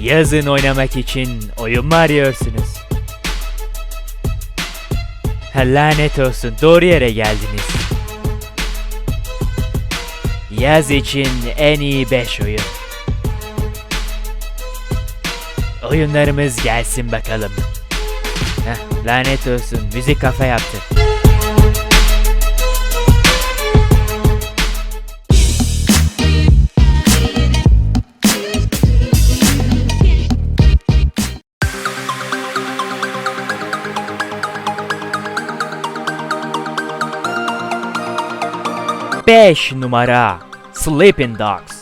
Yazın oynamak için oyun mu arıyorsunuz? Ha, lanet olsun doğru yere geldiniz. Yaz için en iyi 5 oyun. Oyunlarımız gelsin bakalım. Heh, lanet olsun müzik kafa yaptı. Beş numara Sleeping Dogs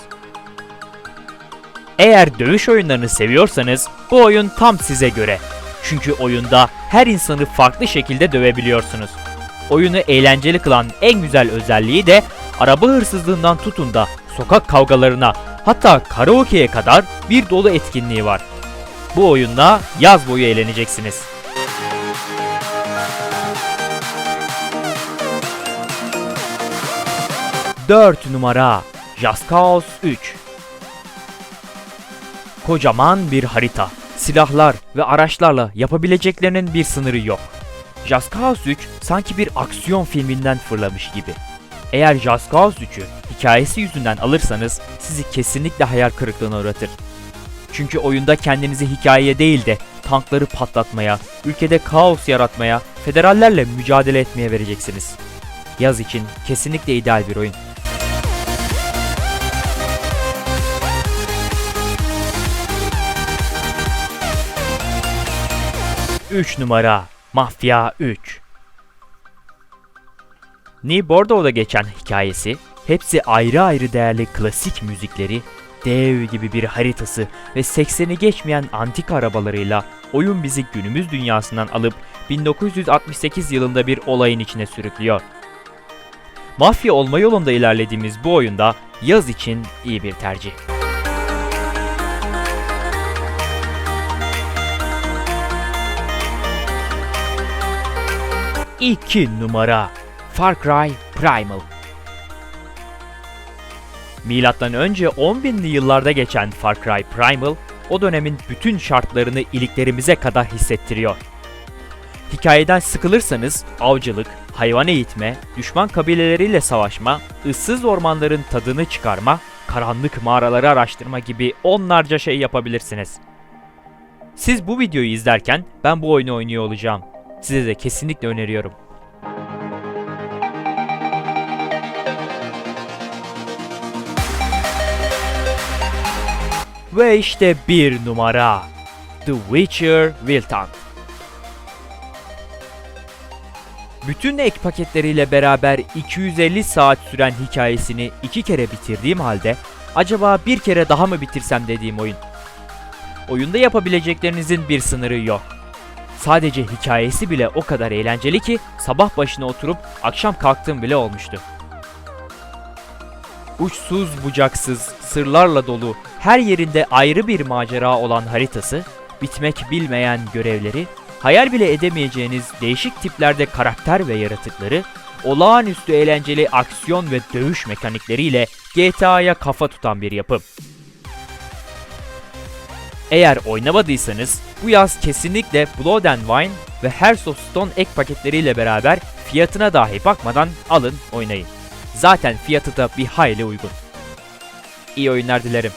Eğer dövüş oyunlarını seviyorsanız bu oyun tam size göre. Çünkü oyunda her insanı farklı şekilde dövebiliyorsunuz. Oyunu eğlenceli kılan en güzel özelliği de araba hırsızlığından tutun da sokak kavgalarına hatta karaoke'ye kadar bir dolu etkinliği var. Bu oyunla yaz boyu eğleneceksiniz. Dört numara Just Cause 3 Kocaman bir harita, silahlar ve araçlarla yapabileceklerinin bir sınırı yok. Cause 3 sanki bir aksiyon filminden fırlamış gibi. Eğer Cause 3'ü hikayesi yüzünden alırsanız sizi kesinlikle hayal kırıklığına uğratır. Çünkü oyunda kendinizi hikayeye değil de tankları patlatmaya, ülkede kaos yaratmaya, federallerle mücadele etmeye vereceksiniz. Yaz için kesinlikle ideal bir oyun. Üç numara Mafya 3 New Bordeaux'da geçen hikayesi, hepsi ayrı ayrı değerli klasik müzikleri, dev gibi bir haritası ve 80'i geçmeyen antik arabalarıyla oyun bizi günümüz dünyasından alıp 1968 yılında bir olayın içine sürüklüyor. Mafya olma yolunda ilerlediğimiz bu oyunda yaz için iyi bir tercih. İki numara Far Cry Primal Milattan önce 10.000'li yıllarda geçen Far Cry Primal, o dönemin bütün şartlarını iliklerimize kadar hissettiriyor. Hikayeden sıkılırsanız avcılık, hayvan eğitme, düşman kabileleriyle savaşma, ıssız ormanların tadını çıkarma, karanlık mağaraları araştırma gibi onlarca şey yapabilirsiniz. Siz bu videoyu izlerken ben bu oyunu oynuyor olacağım. Size de kesinlikle öneriyorum. Ve işte bir numara. The Witcher Wild Hunt. Bütün ek paketleriyle beraber 250 saat süren hikayesini iki kere bitirdiğim halde acaba bir kere daha mı bitirsem dediğim oyun. Oyunda yapabileceklerinizin bir sınırı yok. Sadece hikayesi bile o kadar eğlenceli ki sabah başına oturup akşam kalktığım bile olmuştu. Uçsuz bucaksız, sırlarla dolu, her yerinde ayrı bir macera olan haritası, bitmek bilmeyen görevleri, hayal bile edemeyeceğiniz değişik tiplerde karakter ve yaratıkları, olağanüstü eğlenceli aksiyon ve dövüş mekanikleriyle GTA'ya kafa tutan bir yapım. Eğer oynamadıysanız bu yaz kesinlikle Blood and Wine ve Hearts of Stone ek paketleriyle beraber fiyatına dahi bakmadan alın oynayın. Zaten fiyatı da bir hayli uygun. İyi oyunlar dilerim.